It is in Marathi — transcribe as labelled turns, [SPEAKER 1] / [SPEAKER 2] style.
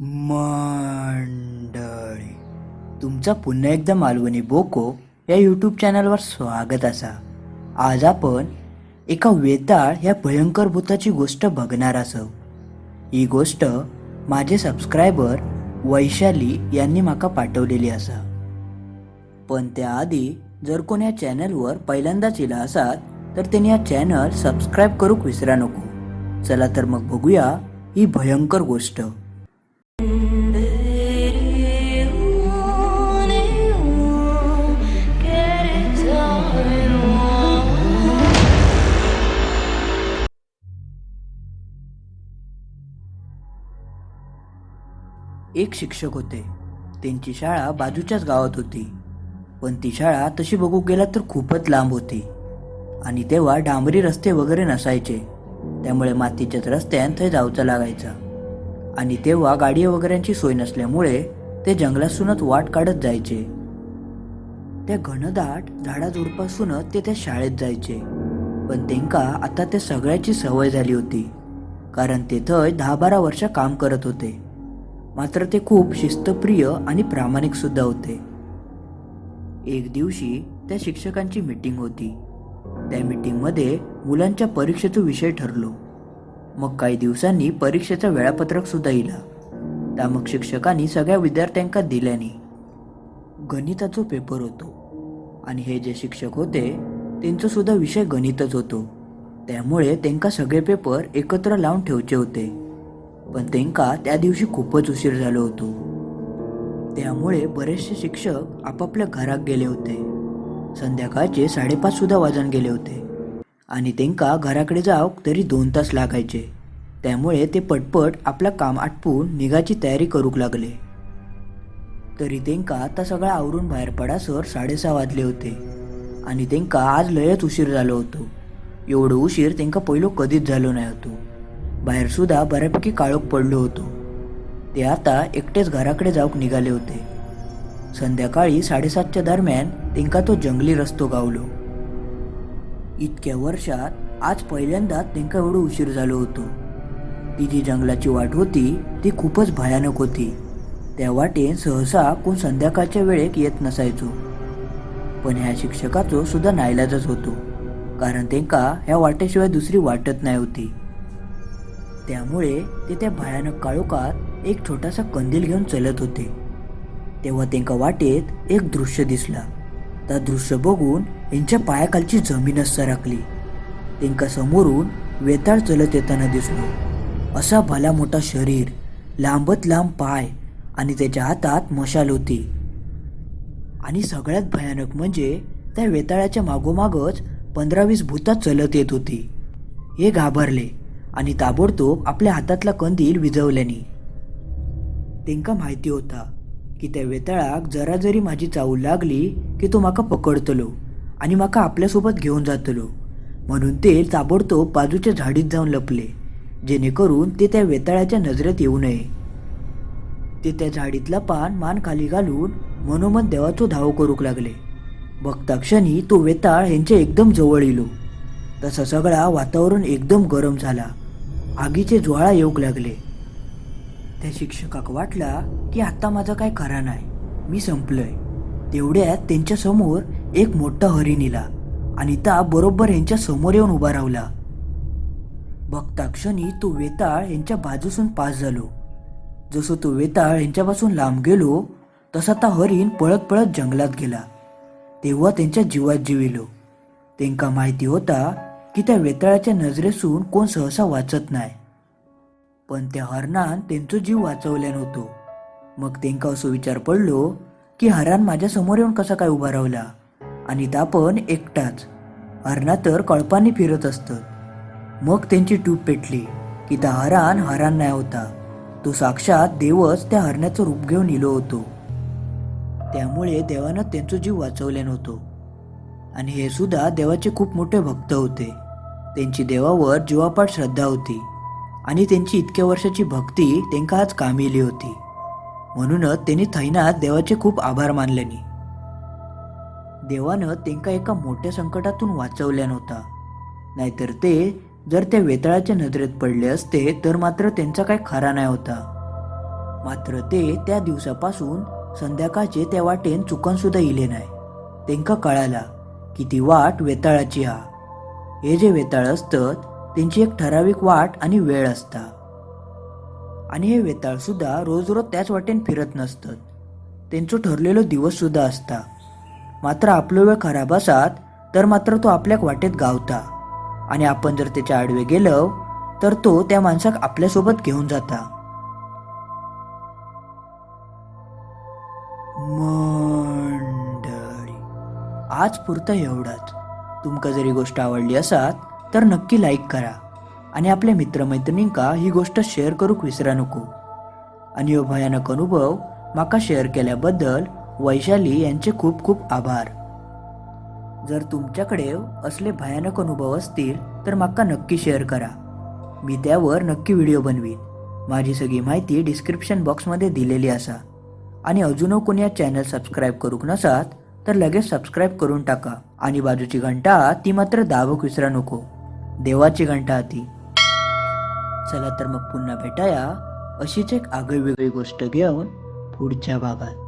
[SPEAKER 1] मंडळी. तुमचा पुन्हा एकदा मालवणी बोको या यूट्यूब चॅनलवर स्वागत असा. आज आपण एका वेताळ या भयंकर भूताची गोष्ट बघणार असो. ही गोष्ट माझे सबस्क्रायबर वैशाली यांनी माका पाठवलेली असा. पण त्याआधी जर कोण या चॅनलवर पहिल्यांदाच येला असाल तर त्यांनी या चॅनल सबस्क्राईब करूक विसरा नको. चला तर मग बघूया ही भयंकर गोष्ट. एक शिक्षक होते. त्यांची शाळा बाजूच्याच गावात होती. पण ती शाळा तशी बघू गेला तर खूपच लांब होती. आणि तेव्हा डांबरी रस्ते वगैरे नसायचे. त्यामुळे मातीच्याच रस्त्यान थंय जावचं लागायचं. आणि तेव्हा गाडी वगैरेंची सोय नसल्यामुळे ते जंगलातूनच वाट काढत जायचे. त्या घनदाट झाडाझुडपासूनच ते त्या शाळेत जायचे. पण त्यांका आता त्या सगळ्याची सवय झाली होती. कारण ते थंय दहा बारा वर्ष काम करत होते. मात्र ते खूप शिस्तप्रिय आणि प्रामाणिक सुद्धा होते. एक दिवशी त्या शिक्षकांची मीटिंग होती. त्या मीटिंगमध्ये मुलांच्या परीक्षेचा विषय ठरलो. मग काही दिवसांनी परीक्षेचं वेळापत्रक सुद्धा इला. त्या मग शिक्षकांनी सगळ्या विद्यार्थ्यांका दिल्याने. गणिताचा पेपर होतो. आणि हे जे शिक्षक होते त्यांचा सुद्धा विषय गणितच होतो. त्यामुळे त्यांका सगळे पेपर एकत्र लावून ठेवचे होते. पण त्यांका त्या दिवशी खूपच उशीर झालो होतो. त्यामुळे बरेचसे शिक्षक आपापल्या घरात गेले होते. संध्याकाळचे साडेपाच सुद्धा वाजून गेले होते. आणि त्यांका घराकडे जावक तरी दोन तास लागायचे. त्यामुळे ते पटपट आपलं काम आटपून निघाची तयारी करूक लागले. तरी त्यांका आता सगळं आवरून बाहेर पडासर साडेसहा वाजले होते. आणि त्यांका आज लयच उशीर झालो होतो. एवढं उशीर त्यांका पहिलो कधीच झालो नाही होतो. बाहेरसुद्धा बऱ्यापैकी काळोख पडलो होतो. ते आता एकटेच घराकडे जाऊक निघाले होते. संध्याकाळी साडेसातच्या दरम्यान त्यांका तो जंगली रस्तो गावलो. इतक्या वर्षात आज पहिल्यांदाच त्यांका एवढं उशीर झालो होतो. ती जी जंगलाची वाट होती ती खूपच भयानक होती. त्या वाटेन सहसा कोण संध्याकाळच्या वेळेक येत नसायचो. पण ह्या शिक्षकाचो सुद्धा नाईलाजच होतो. कारण त्यांका ह्या वाटेशिवाय दुसरी वाटत नाही होती. त्यामुळे ते त्या भयानक काळोखात एक छोटासा कंदील घेऊन चलत होते. तेव्हा त्यांका वाटेत एक दृश्य दिसला. त्या दृश्य बघून यांच्या पायाखालची जमीनच सरकली. त्यांच्या समोरून वेताळ चलत येताना दिसलो. असा भला मोठा शरीर लांबत लांब पाय आणि त्याच्या हातात मशाल होती. आणि सगळ्यात भयानक म्हणजे त्या वेताळाच्या मागोमागच पंधरा वीस भूतात चलत येत होती. हे घाबरले. आणि ताबडतोब आपल्या हातातला कंदील विझवल्याने. तेंका माहिती होता की त्या वेताळाक जरा जरी माझी चावल लागली की तो माका पकडतलो आणि माका आपल्यासोबत घेऊन जातलो. म्हणून ते ताबडतोब बाजूच्या झाडीत जाऊन लपले जेणेकरून ते त्या वेताळाच्या नजरेत येऊ नये. ते त्या झाडीतला पान मान खाली घालून मनोमन देवाचो धाव करूक लागले. बघता क्षणी तो वेताळ यांच्या एकदम जवळ इलो. तसा सगळा वातावरण एकदम गरम झाला. आगीचे ज्वाळा येऊक लागले. त्या शिक्षकाक वाटला की आता माझं काय खरा नाही. मी संपलोय. तेवढ्यात त्यांच्यासमोर एक मोठा हरिण इला आणि ता बरोबर यांच्या समोर येऊन उभा रावला बघता क्षणी तो वेताळ यांच्या बाजूसून पास झालो. जसं तो वेताळ यांच्यापासून लांब गेलो तसा ता हरिण पळत पळत जंगलात गेला. तेव्हा त्यांच्या जीवात जीविलो. त्यांका माहिती होता की त्या वेताळाच्या नजरेसून कोण सहसा वाचत नाही. पण त्या हरणान त्यांचो जीव वाचवल्या नव्हतो. मग त्यांका असो विचार पडलो की हरण माझ्यासमोर येऊन कसा काय उभा रावला? आणि ता पण एकटाच. हरणा तर कळपाने फिरत असतं मग त्यांची टूप पेटली की त्या हरान हरान नाही होता. तो साक्षात देवच त्या हरणाचं रूप घेऊन इलो होतो. त्यामुळे देवानं त्यांचा जीव वाचवल्यान नव्हतो. आणि हे सुद्धा देवाचे खूप मोठे भक्त होते. त्यांची देवावर जीवापाठ श्रद्धा होती आणि त्यांची इतक्या वर्षाची भक्ती त्यांना आज कामी इली होती. म्हणूनच त्यांनी थैनात देवाचे खूप आभार मानल्यानी देवानं त्यांका एका मोठ्या संकटातून वाचवल्या नव्हता. नाहीतर ते जर त्या वेताळाच्या नजरेत पडले असते तर मात्र त्यांचा काय खरा नाही होता. मात्र ते त्या दिवसापासून संध्याकाळचे त्या वाटेन चुकन सुद्धा इले नाही. त्यांना कळाला की ती वाट वेताळाची हा. हे जे वेताळ असतात त्यांची एक ठराविक वाट आणि वेळ असता. आणि हे वेताळसुद्धा रोज रोज त्याच वाटेन फिरत नसतात त्यांचं ठरलेलो दिवससुद्धा असता. मात्र आपलो वेळ खराब असात तर मात्र तो आपल्याक वाटेत गावता. आणि आपण जर त्याच्या आडवे गेलो तर तो त्या माणसाक आपल्यासोबत घेऊन जाता. मंडळी आज पुरतं एवढंच. तुमका जरी गोष्ट आवडली असात तर नक्की लाईक करा. आणि आपल्या मित्रमैत्रिणींका ही गोष्ट शेअर करूक विसरा नको. आणि हो भयानक अनुभव माका शेअर केल्याबद्दल वैशाली यांचे खूप खूप आभार. जर तुमच्याकडे असले भयानक अनुभव असतील तर माका नक्की शेअर करा. मी त्यावर नक्की व्हिडिओ बनवीन. माझी सगळी माहिती डिस्क्रिप्शन बॉक्समध्ये दिलेली असा. आणि अजूनही कोणी या चॅनल सबस्क्राईब करूक नसात तर लगेच सबस्क्राईब करून टाका. आणि बाजूची घंटा ती मात्र दाबूक विसरा नको. देवाची घंटा ती. चला तर मग पुन्हा भेटाया अशीच एक आगळी वेगळी गोष्ट घेऊन पुढच्या भागात.